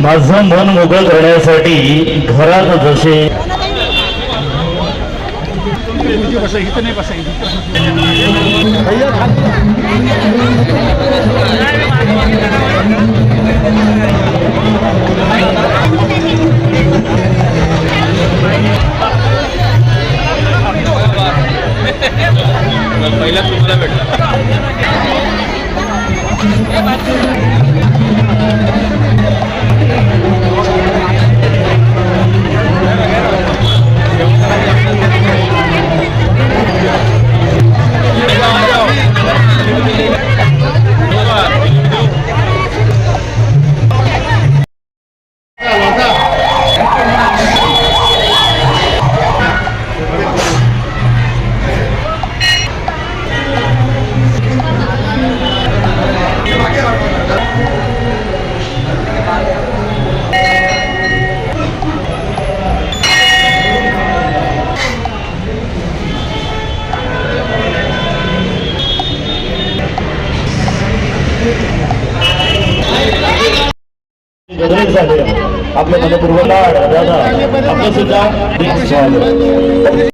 माझं मन मोकळ करण्यासाठी घरात जसे पहिला तुम्हाला भेटला. गजरेज झाले आपल्या मनपूर्वक दादा सुद्धा